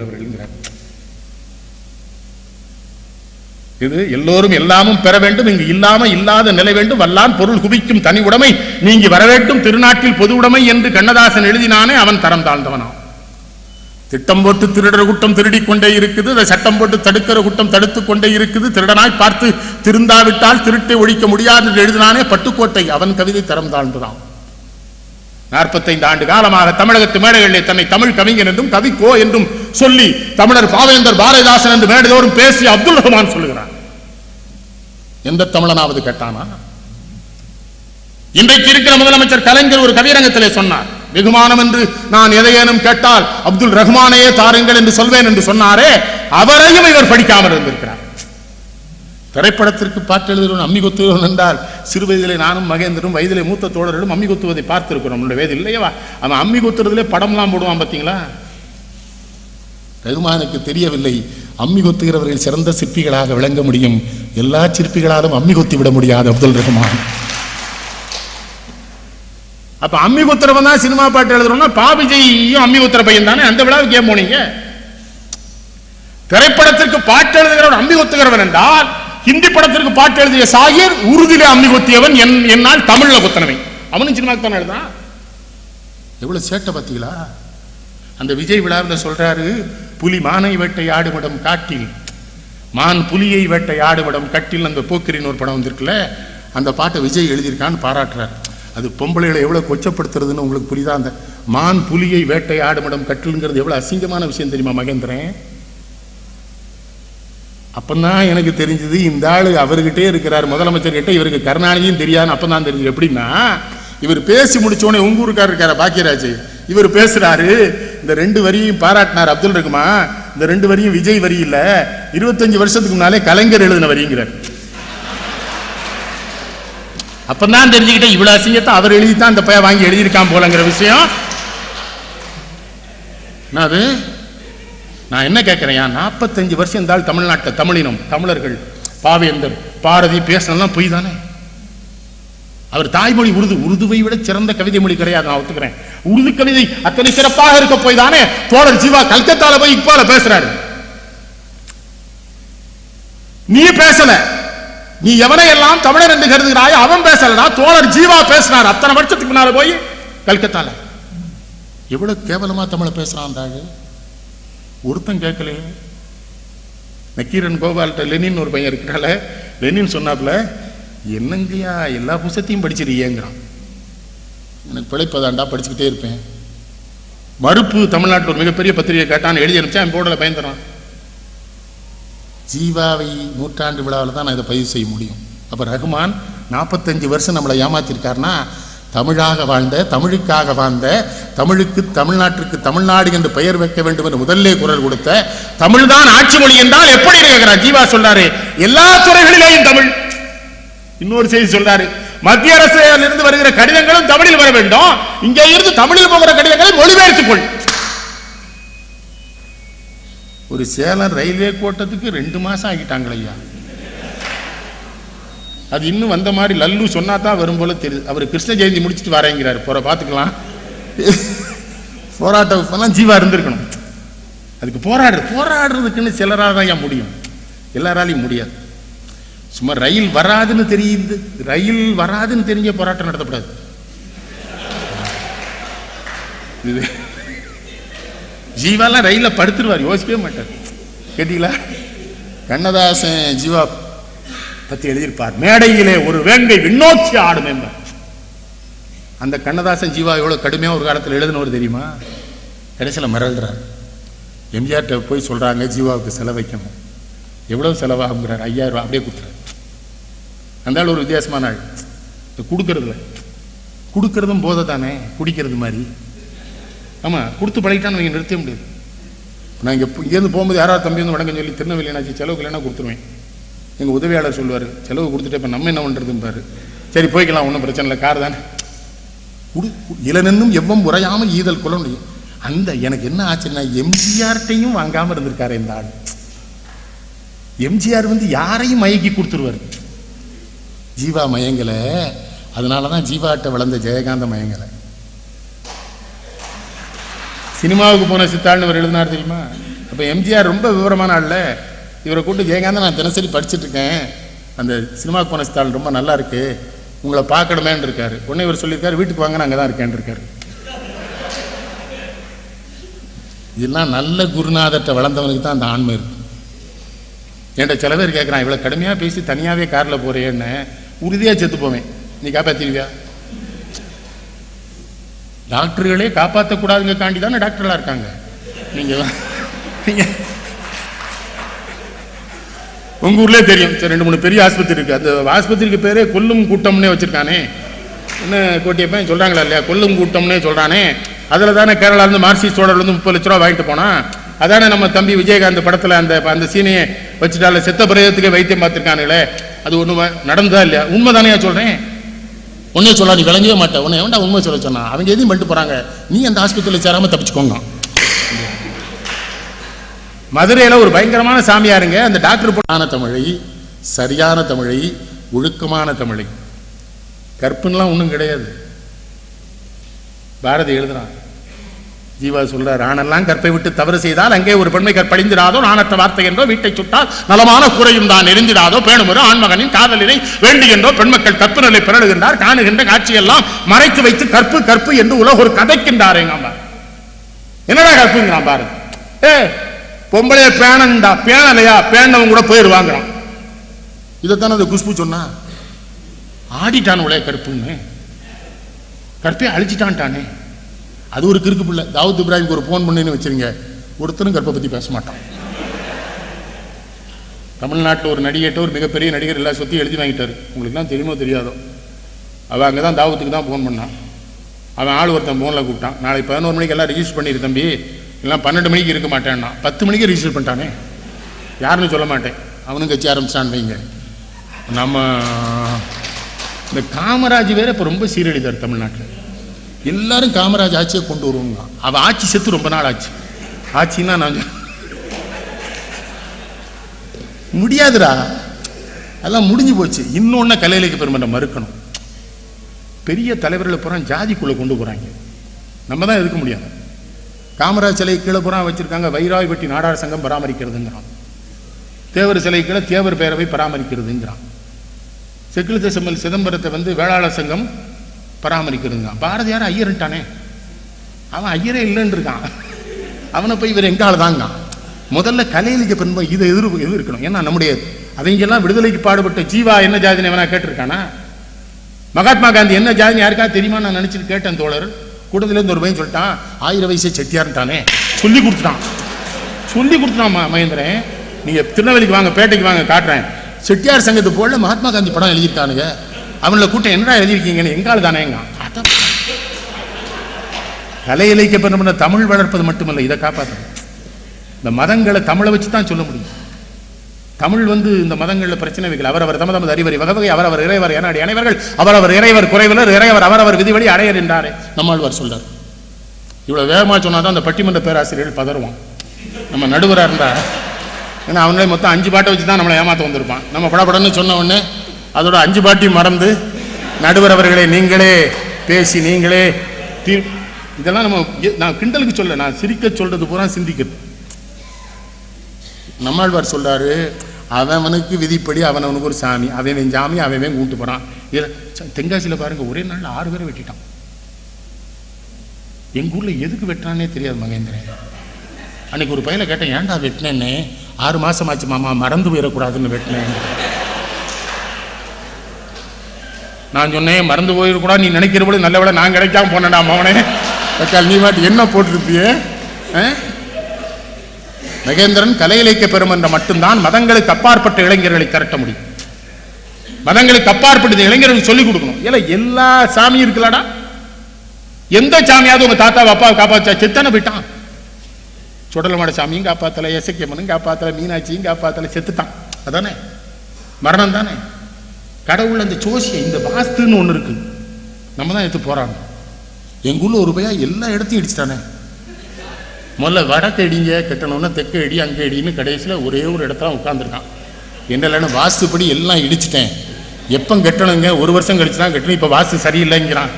கொத்துகிறவர்கள்ங்கிறார் இது எல்லோரும் எல்லாமும் பெற வேண்டும். இங்கு இல்லாம இல்லாத நிலை வேண்டும். வல்லான் பொருள் குவிக்கும் தனி உடைமை. நீங்கி வரவேட்டும் திருநாட்டில் பொது உடைமை என்று கண்ணதாசன் எழுதினானே அவன் தரம் தாழ்ந்தவனாம் திட்டம் போட்டு திருடர் கூட்டம் திருடிக் கொண்டே இருக்குது. அதை சட்டம் போட்டு தடுக்கிற கூட்டம் தடுத்துக் கொண்டே இருக்குது. திருடனாய் பார்த்து திருந்தாவிட்டால் திருட்டை ஒழிக்க முடியாது என்று எழுதினானே பட்டுக்கோட்டை. அவன் கவிதை தரம் தாழ்ந்துதான் நாற்பத்தைந்து ஆண்டு காலமாக தமிழகத்து மேடைகளிலே தன்னை தமிழ் கவிஞன் என்றும் கவிக்கோ என்றும் சொல்லி தமிழர் பாவேந்தர் பாரதிதாசன் என்று மேடைதோறும் பேசி அப்துல் ரஹ்மான் சொல்லுகிறார். எந்த தமிழனாவது கேட்டானா? இன்றைக்கு இருக்கிற முதலமைச்சர் கலைஞர் ஒரு கவியரங்கத்திலே சொன்னார். வெகுமானம் என்று நான் எதையேனும் கேட்டால் அப்துல் ரஹ்மானையே தாருங்கள் என்று சொல்வேன் என்று சொன்னாரே அவரையும் இவர் படிக்காமல் இருந்திருக்கிறார். திரைப்படத்திற்கு பாட்டு எழுதுகிறவன் அம்மி கொத்துகிறவன் என்றால் சிறு வயதிலே நானும் மகேந்திரும் வயதிலே மூத்த தோழர்களும் அம்மி கொத்துவதை பார்த்திருக்கிறோம். நம்மளுடைய வயது இல்லையவா அவன் அம்மி கொத்துறதுலே படம்லாம் போடுவான் பார்த்தீங்களா ரகுமானுக்கு தெரியவில்லை. அம்மி கொத்துகிறவர்கள் சிறந்த சிற்பிகளாக விளங்க முடியும். எல்லா சிற்பிகளாலும் அம்மி கொத்தி விட முடியாது அப்துல் ரஹ்மான் அப்ப அம்மி குத்துறவன் தான் சினிமா பாட்டு எழுதுறோம்னா பாபிஜையும் அம்மி குத்துற பையன் தானே? அந்த விழாவுக்கு ஏன் போனீங்க? திரைப்படத்திற்கு பாட்டு எழுதுகிறவன் அம்மி குத்துகிறவன் என்றால் ஹிந்தி படத்திற்கு பாட்டு எழுதிய சாகிர் உருதிலே அம்மி குத்தியவன் என் என்னால் தமிழ்ல குத்தனவன் அவனும் சினிமாக்கு தானே எழுதான் எவ்வளவு சேட்டை பார்த்தீங்களா அந்த விஜய் விழாவில் சொல்றாரு புலி மானை வேட்டை ஆடுபடம் காட்டில். மான் புலியை வேட்டை ஆடுபடம் கட்டில் அந்த போக்கிரின்னு ஒரு படம் வந்திருக்குல்ல அந்த பாட்டை விஜய் எழுதியிருக்கான்னு பாராட்டுறார். அது பொம்பளைகளை எவ்வளவு கொச்சப்படுத்துறதுன்னு உங்களுக்கு புரியுதா? அந்த மான் புலியை வேட்டை வேட்டையாடுமிடம் கட்டிலுங்கிறது எவ்வளவு அசிங்கமான விஷயம் தெரியுமா மகேந்திரன்? அப்பந்தான் எனக்கு தெரிஞ்சது இந்த ஆள் அவர்கிட்டே இருக்கிறார். முதலமைச்சர் கிட்ட இவருக்கு கருணாநிதியும் தெரியாதுன்னு அப்பதான் தெரிஞ்சது. எப்படின்னா இவர் பேசி முடிச்சோடனே உங்க ஊருக்கார் இருக்கார பாக்கியராஜ்? இவர் பேசுறாரு இந்த ரெண்டு வரியும் பாராட்டினார் அப்துல் ரகுமா. இந்த ரெண்டு வரியும் விஜய் வரி இல்ல. இருபத்தஞ்சு வருஷத்துக்கு முன்னாலே கலைஞர் எழுதின வரிங்கிறார். அப்பதான் தெரிஞ்சுக்கிட்டேன் இவ்வளவு அசிங்கத்தை அவர் எழுதி தான் அந்த பையன் வாங்கி எழுதியிருக்கான் போலங்கிற விஷயம். என்னது? நான் என்ன கேட்குறேன் நாற்பத்தஞ்சு வருஷம் இருந்தால் தமிழ்நாட்டில் தமிழினம் தமிழர்கள் பாவேந்தர் பாரதி பேசினெல்லாம் பொய் தானே அவர் தாய்மொழி உருது உருதுவை விட சிறந்த கவிதை மொழி கிடையாது நான் ஒத்துக்கிறேன். உருது கவிதை அத்தனை சிறப்பாக இருக்க போய் தானே தோழர் ஜீவா கல்கத்தால போய் இப்பால பேசுறாரு. நீ பேசல. நீ எவனை எல்லாம் தமிழர் என்று கருதுகிறாய் அவன் பேசலடா தோழர் ஜீவா பேசினார். அத்தனை வருஷத்துக்கு முன்னால போய் கல்கத்தால. எவ்வளவு கேவலமா தமிழை பேசுறான் ஒருத்தன் கேட்கலையே. நக்கீரன் கோபால்கிட்ட லெனின் ஒரு பையன் இருக்கிறால லெனின் சொன்னாப்புல என்னங்கய்யா எல்லா புஸ்தத்தையும் படிச்சிருக்கியேங்கிறான். எனக்கு பிழைப்பதாண்டா படிச்சுக்கிட்டே இருப்பேன். மறுப்பு தமிழ்நாட்டில் ஒரு மிகப்பெரிய பத்திரிகை கேட்டான்னு எழுதி அனுப்பிச்சா என் போர்டில் பயந்துறான் ஜீவாவை நூற்றாண்டு விழாவில் தான் நான் இதை பதிவு செய்ய முடியும். அப்போ ரகுமான் நாற்பத்தஞ்சு வருஷம் நம்மளை ஏமாத்திருக்காருன்னா தமிழாக வாழ்ந்த தமிழுக்காக வாழ்ந்த தமிழுக்கு தமிழ்நாட்டிற்கு தமிழ்நாடு என்று பெயர் வைக்க வேண்டும் என்று முதல்லே குரல் கொடுத்த தமிழ்தான் ஆட்சி மொழி என்றால் எப்படி கேட்கிறார் ஜீவா சொல்றாரு எல்லா துறைகளிலேயும் தமிழ். இன்னொரு செய்தி சொல்றாரு மத்திய அரசில் இருந்து வருகிற கடிதங்களும் தமிழில் வர வேண்டும். இங்கே இருந்து தமிழில் போகிற கடிதங்களை மொழிபெயர்த்துக் கொள் ஒரு சேலம் ரயில்வே கோட்டத்துக்கு ரெண்டு மாசம் ஆகிட்டாங்களே ஐயா. அது இன்னும் வந்த மாதிரி லல்லு சொன்னா தான் வரும் போல தெரியுது. அவர் கிருஷ்ண ஜெயந்தி முடிச்சுட்டு வரேங்கிறார். போற பார்த்துக்கலாம். போராட்டம் ஜீவா இருந்திருக்கணும். அதுக்கு போராடுறது போராடுறதுக்குன்னு சிலராக தான் ஏன் முடியும்? எல்லாராலையும் முடியாது. சும்மா ரயில் வராதுன்னு தெரியுது. ரயில் வராதுன்னு தெரிஞ்ச போராட்டம் நடத்தப்படாது. இது ஜீவாலாம் ரயிலில் படுத்துருவார். யோசிக்கவே மாட்டார். கேட்டீங்களா? கண்ணதாசன் ஜீவா பத்தி எழுதியிருப்பார். மேடையிலே ஒரு வேங்கை விண்ணோக்கி ஆடும் என்பார். அந்த கண்ணதாசன் ஜீவா எவ்வளவு கடுமையா ஒரு காலத்தில் எழுதினவர் தெரியுமா? கடைசியில் மிரள்றார். எம்ஜிஆர்கிட்ட போய் சொல்றாங்க ஜீவாவுக்கு செலவைக்கணும் எவ்வளவு செலவாகுங்கிறார் ஐயாயிரம் ரூபா அப்படியே கொடுத்துறாரு. அந்த ஆள் ஒரு வித்தியாசமான ஆள். இது கொடுக்கறதுல. கொடுக்கறதும் போதை தானே. குடிக்கிறது மாதிரி. ஆமாம் கொடுத்து பழகிட்டா நீங்கள் நிறுத்த முடியாது. நான் இங்கே இங்கேருந்து போகும்போது யாராவது தம்பி வந்து வணக்கம் சொல்லி திருநெல்வேலி என்னாச்சு செலவுக்கு இல்லைன்னா கொடுத்துருவேன். எங்கள் உதவியாளர் சொல்லுவார் செலவு கொடுத்துட்டு இப்போ நம்ம என்ன பண்ணுறதும்பாரு சரி போய்க்கலாம் ஒன்றும் பிரச்சனை இல்லை கார் தானே. குடு இளனென்னும் எவ்வம் உரையாமல் ஈதல் கொள்ள முடியும் அந்த எனக்கு என்ன ஆச்சுன்னா எம்ஜிஆர்ட்டையும் வாங்காமல் இருந்திருக்காரு இந்த ஆள். எம்ஜிஆர் வந்து யாரையும் மயக்கி கொடுத்துருவார். ஜீவா மயங்கலை. அதனால தான் ஜீவாட்ட வளர்ந்த ஜெயகாந்த மயங்கலை. சினிமாவுக்கு போன சித்தாள்னு அவர் எழுதினார் தெரியுமா? அப்போ எம்ஜிஆர் ரொம்ப விவரமான ஆள்ல. இவரை கூட்டு ஜெயகாந்தன் நான் தினசரி படிச்சுட்டு இருக்கேன் அந்த சினிமா போன சித்தாள் ரொம்ப நல்லா இருக்கு. உங்களை பார்க்கணுமேன்னு இருக்காரு. உடனே இவர் சொல்லியிருக்காரு வீட்டுக்கு வாங்க நான் அங்கே தான் இருக்கேன் இருக்காரு. இதெல்லாம் நல்ல குருநாதர்கிட்ட வளர்ந்தவனுக்கு தான் அந்த ஆண்மை இருக்கு. என்கிட்ட சில பேர் கேட்குறான் இவ்வளோ கடுமையாக பேசி தனியாகவே காரில் போறேன்னு. உறுதியாக செத்து போவேன். நீ காப்பாற்றிடுவியா டாக்டர்களே காப்பாற்றக்கூடாதுங்க காண்டி தானே டாக்டர்லாம் இருக்காங்க. நீங்கள் நீங்கள் உங்கள் ஊர்லேயே தெரியும். சரி ரெண்டு மூணு பெரிய ஆஸ்பத்திரி இருக்குது அந்த ஆஸ்பத்திரிக்கு பேரே கொல்லும் கூட்டம்னே வச்சுருக்கானே. என்ன கோட்டியப்பன் சொல்கிறாங்களா இல்லையா? கொல்லும் கூட்டம்னே சொல்கிறானே அதில் தானே கேரளாலேருந்து மார்க்சிஸ்ட் சோழர்லேருந்து முப்பது லட்ச ரூபா வாங்கிட்டு போனான் அதானே நம்ம தம்பி விஜயகாந்த் படத்தில் அந்த அந்த சீனையை வச்சுட்டால செத்த பிரயோகத்துக்கு வைத்தியம் பார்த்துருக்கானுங்களே. அது ஒன்று நடந்ததா இல்லையா? உண்மை தானே சொல்கிறேன் ஒன்றே சொல்ல நீ விளங்கவே மாட்டேன் உன்னை எவன்டா உண்மை சொல்ல சொன்னா அவங்க எதையும் பண்ணிட்டு போகிறாங்க நீ அந்த ஆஸ்பத்திரியில் சேராமல் தப்பிச்சுக்கோங்க. மதுரையில் ஒரு பயங்கரமான சாமியாருங்க. அந்த டாக்டர் போட்டான தமிழை சரியான தமிழை ஒழுக்கமான தமிழை. கற்புன்னெலாம் ஒன்றும் கிடையாது. பாரதி எழுதுறான். ஜீவா சொல்றார் ஆனெல்லாம் கற்பை விட்டு தவறு செய்தால் அங்கே ஒரு பெண்மை கற்பழிந்திடாதோ நாணற்ற வார்த்தை என்றோ வீட்டை சுட்டால் நலமான குறையும் தான் எரிந்திடாதோ பேணுமரோ ஆண்மகனின் காதலினை வேண்டுகின்றோ பெண்மக்கள் கற்பு நிலை பிறடுகின்றார் காணுகின்ற காட்சியெல்லாம் மறைத்து வைத்து கற்பு கற்பு என்று உலக ஒரு கதைக்கின்றார் எங்க அம்மா என்னடா கற்புங்கிறான் பாரதி? ஏ பொம்பளைய பேனண்டா பேனலையா? பேனவன் கூட போயிடுவாங்கிறான் இதைத்தானே அந்த குஷ்பு சொன்னா? ஆடிட்டான் உலக கருப்புன்னு. கற்பையை அழிச்சிட்டான்ட்டானே. அது ஒரு கிறுக்கு பிள்ளை. தாவூத் இப்ராஹிம்க்கு ஒரு ஃபோன் பண்ணின்னு வச்சிருங்க. ஒருத்தரும் கற்பை பற்றி பேச மாட்டான். தமிழ்நாட்டில் ஒரு நடிகர்கிட்ட ஒரு மிகப்பெரிய நடிகர் எல்லா சொத்தையும் எழுதி வாங்கிட்டாரு. உங்களுக்குலாம் தெரியுமோ தெரியாதோ? அவன் அங்கே தான் தாவத்துக்கு தான் ஃபோன் பண்ணான். அவன் ஆள் ஒருத்தன் ஃபோனில் கூப்பிட்டான். நாளைக்கு பதினோரு மணிக்கு எல்லாம் ரிஜிஸ்டர் பண்ணிடு தம்பி. எல்லாம் பன்னெண்டு மணிக்கு இருக்க மாட்டேன்னா. பத்து மணிக்கு ரிஜிஸ்டர் பண்ணிட்டானே. யாருன்னு சொல்ல மாட்டேன். அவனும் கட்சி ஆரம்பிச்சான் வைங்க. நம்ம இந்த காமராஜ் வேற இப்போ ரொம்ப சீரழிதார் தமிழ்நாட்டில். எல்லாரும் காமராஜ் ஆட்சியை கொண்டு வருவாங்க. அவன் ஆட்சி செத்து ரொம்ப நாள் ஆச்சு. ஆட்சின்னா நான் முடியாதுடா. அதெல்லாம் முடிஞ்சு போச்சு. இன்னொன்னு கலையிலைக்கு பெருமன்ற மறுக்கணும். பெரிய தலைவர்களை போகிறான் ஜாதிக்குள்ளே கொண்டு போறாங்க. நம்ம தான் எதுக்க முடியாது. காமராஜ் சிலை கீழே புறம் வச்சிருக்காங்க. வைராய்பட்டி நாடார் சங்கம் பராமரிக்கிறதுங்கிறான். தேவர் சிலை கீழே தேவர் பேரவை பராமரிக்கிறதுங்கிறான். செக்கிழுத்த செம்மல் சிதம்பரத்தை வந்து வேளாளர் சங்கம் பராமரிக்கிறதுங்க பாரதியார் ஐயர்ன்ட்டானே அவன் ஐயரே இல்லைன்னு இருக்கான். அவனை போய் இவர் எங்கால் தாங்க? முதல்ல கலையிலிக்க பெண்மை இதை எதிர் எதிர் இருக்கணும். ஏன்னா நம்முடைய அவங்கெல்லாம் விடுதலைக்கு பாடுபட்ட ஜீவா என்ன ஜாதின்னு எவனா கேட்டிருக்கானா? மகாத்மா காந்தி என்ன ஜாதின்னு யாருக்கா தெரியுமா நான் நினச்சிட்டு கேட்டேன் தோழர். கூட்டத்திலேருந்து ஒரு பையன் சொல்லிட்டான் ஆயிரம் வயசே செட்டியார்ட்டானே சொல்லி கொடுத்துட்டான். சொல்லி கொடுத்துட்டான் மகேந்திரன். நீங்க திருநெல்வேலிக்கு வாங்க பேட்டைக்கு வாங்க காட்டுறேன். செட்டியார் சங்கத்து போல மகாத்மா காந்தி படம் எழுதியிருக்கானுங்க. அவங்கள கூட்டம் என்னடா எழுதியிருக்கீங்கன்னு? எங்கால் தானேங்க அதான். கலை இலக்கிய தமிழ் வளர்ப்பது மட்டுமல்ல இதை காப்பாற்றணும் இந்த மதங்களை தமிழை வச்சு தான் சொல்ல முடியும். தமிழ் வந்து இந்த மதங்களில் பிரச்சனை வைக்கல. அவரவர் தம தமது அறிவறி வகவகை அவரவர் இறைவர் என அனைவர்கள் அவரவர் இறைவர் குறைவிலர் இறைவர் அவரவர் விதிவழி அடையர் என்றாரே. நம்மாழ்வார் சொல்றார். இவ்வளவு வேகமா சொன்னா தான் அந்த பட்டிமன்ற பேராசிரியர்கள் பதறுவான். நம்ம நடுவராக இருந்தா ஏன்னா அவனே மொத்தம் அஞ்சு பாட்டை வச்சு தான் நம்மளை ஏமாத்த வந்திருப்பான். நம்ம படப்படன்னு சொன்ன உடனே அதோட அஞ்சு பாட்டையும் மறந்து நடுவர் அவர்களே நீங்களே பேசி நீங்களே தீர் இதெல்லாம் நம்ம நான் கிண்டலுக்கு சொல்ல நான் சிரிக்க சொல்றது பூரா சிந்திக்கிறது. நம்மாழ்வார் சொல்றாரு அவனுக்கு விதிப்படி அவன் அவனுக்கு ஒரு சாமி அவன் சாமி அவன் கூட்டு போகிறான் இதுல தென்காசியில் தென்காசியில பாருங்க ஒரே நாளில் ஆறு பேரை வெட்டிட்டான். எங்கள் ஊரில் எதுக்கு வெட்டானே தெரியாது மகேந்திரன். அன்னைக்கு ஒரு பையனை கேட்டேன் ஏன்டா வெட்டினேன்னு? ஆறு மாதம் ஆச்சு மாமா மறந்து போயிடக்கூடாதுன்னு வெட்டினேன் நான் சொன்னேன் மறந்து போயிடக்கூடாது நீ நினைக்கிறபடி நல்ல விட நான் கிடைக்காம போனேன்டா மவனே. அக்கால் நீ வாட்டி என்ன போட்டிருப்பியே? ஆ? மகேந்திரன் கலை இலக்கிய பெருமன்ற மட்டும்தான் மதங்களுக்கு அப்பாற்பட்ட இளைஞர்களை திரட்ட முடியும். மதங்களுக்கு அப்பாற்பட்ட இளைஞர்களுக்கு சொல்லிக் கொடுக்கணும். இல்லை எல்லா சாமியும் இருக்கலாடா எந்த சாமியாவது உங்க தாத்தா அப்பாவை காப்பாச்சா செத்தனை போயிட்டான். சுடலமாட சாமியும் காப்பாத்தல எசக்கியம்மனும் காப்பாத்தல மீனாட்சியும் காப்பாத்தல செத்துட்டான். அதானே? மரணம் தானே? கடவுள் அந்த ஜோசியம் இந்த வாஸ்துன்னு ஒன்று இருக்கு. நம்ம தான் எடுத்து போறாங்க. எங்க ஊர்ல ஒரு பையா எல்லா இடத்தையும் இடிச்சிட்டானே. முதல்ல வடக்கு அடிங்க கட்டணும்னா தெற்கு அடி அங்கே அடின்னு கடைசியில் ஒரே ஒரு இடத்துல உட்காந்துருக்கான் என்னலன்னு வாஸ்துப்படி எல்லாம் இடிச்சிட்டேன். எப்போ கட்டணுங்க? ஒரு வருஷம் கழிச்சு தான் கட்டணும் இப்போ வாஸ்து சரியில்லைங்கிறான்.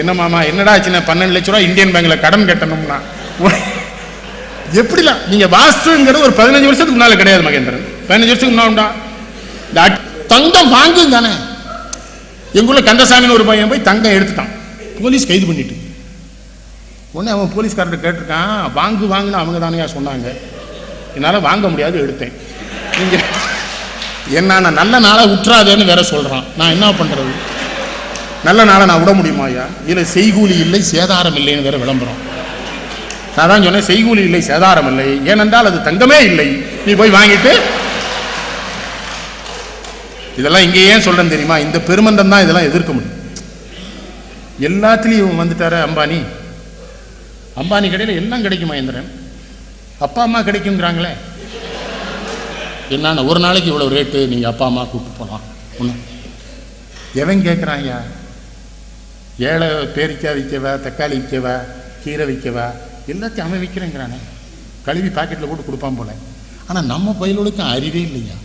என்ன மாமா என்னடா ஆச்சுன்னா பன்னெண்டு லட்ச ரூபா இந்தியன் பேங்க்ல கடன் கட்டணும்னா. எப்படிலாம் நீங்க வாஸ்துங்கிறது ஒரு பதினஞ்சு வருஷத்துக்கு முன்னால கிடையாது மகேந்திரன். பதினஞ்சு வருஷத்துக்கு முன்னால இந்த தங்கம் வாங்கும் தானே எங்க ஊர்ல கந்தசாமின்னு ஒரு பையன் போய் தங்கம் எடுத்துட்டான். போலீஸ் கைது பண்ணிட்டு. உடனே அவன் போலீஸ்காரர்கிட்ட கேட்டிருக்கான் வாங்கு வாங்குன்னு அவங்க தானே சொன்னாங்க. என்னால் வாங்க முடியாது எடுத்தேன். நீங்கள் என்ன நான் நல்ல நாளை விட்டுறாதேன்னு வேற சொல்கிறான் நான் என்ன பண்ணுறது நல்ல நாளை நான் விட முடியுமா ஐயா? இதில் செய்கூலி இல்லை சேதாரம் இல்லைன்னு வேற விளம்பரம். நான் தான் சொன்னேன் செய்கூலி இல்லை சேதாரம் இல்லை. ஏனென்றால் அது தங்கமே இல்லை. நீ போய் வாங்கிட்டு. இதெல்லாம் இங்கே ஏன் சொல்கிறேன் தெரியுமா? இந்த பெருமந்தம் தான் இதெல்லாம் எதிர்க்க முடியும். எல்லாத்துலேயும் இவன் வந்துட்டார அம்பானி. அம்பானி கடையில் எல்லாம் கிடைக்குமா மகேந்திரன் அப்பா அம்மா கிடைக்குங்கிறாங்களே. என்னென்ன ஒரு நாளைக்கு இவ்வளோ ரேட்டு நீங்கள் அப்பா அம்மா கூப்பிட்டு போகலாம் ஒன்று எவன் கேட்குறாங்க ஏழை பேரிக்காய் விற்கவா தக்காளி விற்கவா கீரை விற்கவா எல்லாத்தையும் அவன் விற்கிறேங்கிறானே கழுவி பாக்கெட்டில் போட்டு கொடுப்பான் போல. ஆனால் நம்ம பயிலுக்கும் அறிவே இல்லையா?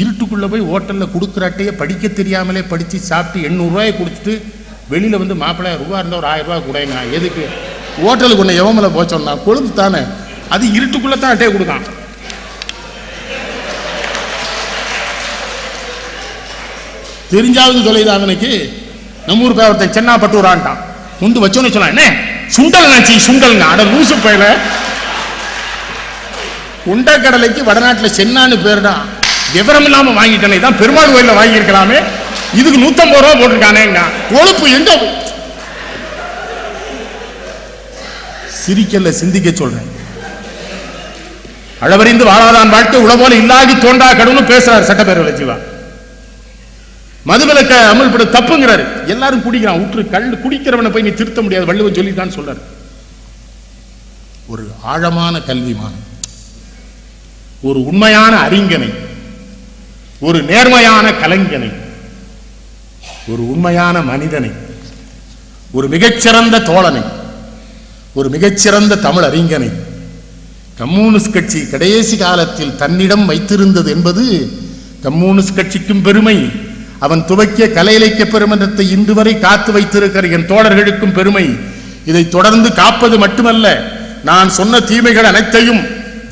இருட்டுக்குள்ளே போய் ஹோட்டலில் கொடுக்குறாட்டையே படிக்க தெரியாமலே படித்து சாப்பிட்டு எண்ணூறுரூவாயை கொடுத்துட்டு வெளியில் வந்து மாப்பிள்ளை ரூபா இருந்தால் ஒரு ஆயிரம் ரூபா கொடுங்க எதுக்கு? ஹோட்டலுக்கு ஒன்று எவமில் போச்சோன்னா கொழுந்து தானே. அது இருட்டுக்குள்ளே தான் அட்டையை கொடுக்கான். தெரிஞ்சாவது தொலைது நம்ம ஊர் பேரத்தை ஒருத்தன் சென்னா பட்டூரான்ட்டான் வச்சோன்னு சொன்னான் என்ன? சுண்டல் நாச்சி சுண்டல்ங்க. அட லூசு பையல. உண்டக்கடலைக்கு வடநாட்டில் சென்னான்னு பேருடா. விவரம் இல்லாமல் வாங்கிட்டேனே தான் பெருமாள் கோயிலில் வாங்கியிருக்கலாமே. இதுக்கு நூற்றம்பது ரூபா போட்டிருக்கானேங்க கொழுப்பு எங்கே? சிரிக்கல சிந்திக்க சொல்றேன். அளவறிந்து வாழாதான் வாழ்க்கை உளவோல இல்லாகி தோண்டா கடவுள் பேசுறாரு சட்டப்பேரவை ஜீவா. மதுவிலக்க அமல்படு தப்புங்கிறாரு. எல்லாரும் குடிக்கிறான் உற்று கல் குடிக்கிறவனை போய் நீ திருத்த முடியாது வள்ளுவன் சொல்லித்தான் சொல்றாரு. ஒரு ஆழமான கல்விமான் ஒரு உண்மையான அறிஞனை. ஒரு நேர்மையான கலைஞனை. ஒரு உண்மையான மனிதனை. ஒரு மிகச்சிறந்த தோழனை. ஒரு மிகச்சிறந்த தமிழ் அறிஞனை. கம்யூனிஸ்ட் கட்சி கடைசி காலத்தில் தன்னிடம் வைத்திருந்தது என்பது கம்யூனிஸ்ட் கட்சிக்கும் பெருமை. அவன் துவக்கிய கலை இலக்கிய பெருமன்றத்தை இன்று வரை காத்து வைத்திருக்கிற என் தோழர்களுக்கும் பெருமை. இதை தொடர்ந்து காப்பது மட்டுமல்ல நான் சொன்ன தீமைகள் அனைத்தையும்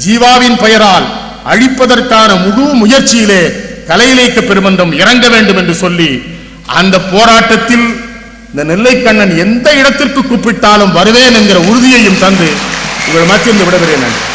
ஜீவாவின் பெயரால் அழிப்பதற்கான முழு முயற்சியிலே கலை இலக்கிய பெருமன்றம் இறங்க வேண்டும் என்று சொல்லி அந்த போராட்டத்தில் இந்த நெல்லைக்கண்ணன் எந்த இடத்திற்கு கூப்பிட்டாலும் வருவேன் என்கிற உறுதியையும் தந்து உங்கள் மத்தியில் விடுகிறேன் நன்றி